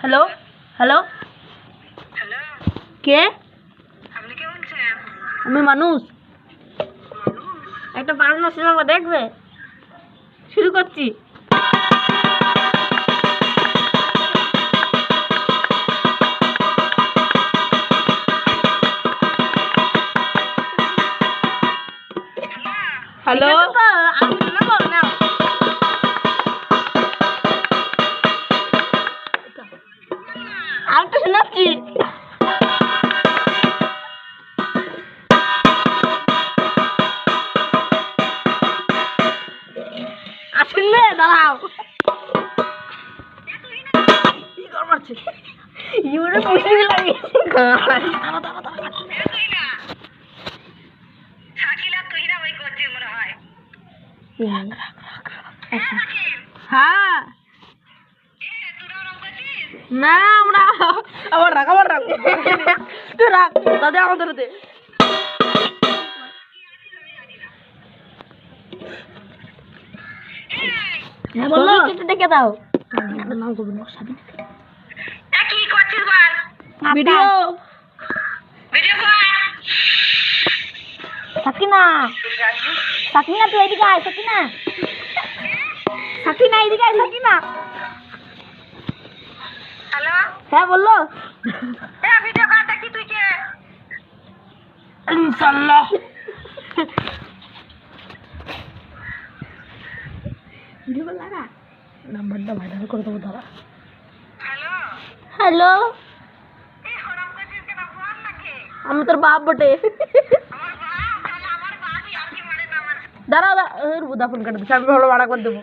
Hello hello hello কে? আপনি কে বলছেন? আমি মানুষ। একটা বাংলা সিনেমা দেখবে? শুরু করছি। হ্যালো? তো শোনাচ্ছি আসলে দাঁড়াও। কি কর ইউরে পুষে লাগিয়েছে দাঁড়া দাঁড়া দাঁড়া শাকিলা তুহিনা না আমরা আবার রাখ আবার রাখ। তুই রাখ দাদা আমাদের দে। হ্যাঁ দেখে দাও। না সাবিন কি করছিস বল? ভিডিও। ভিডিও সাকিনা সাকিনা তুই এদিকে আয় সাকিনা? সাকিনা এদিকে আয় সাকিনা। হ্যাঁ বলল? ভিডিও কর দেখি তুই কে? ইনশাল্লাহ। ভিডিও লাগা নাম্বারটা ভাইরাল করে দেবো দাঁড়া। হ্যালো? আমি তোর বাপ বটে। আমার দাঁড়াও দাঁড়াও। ফোন কাটে দিচ্ছি আমি ভালো ভাড়া করে দেবো।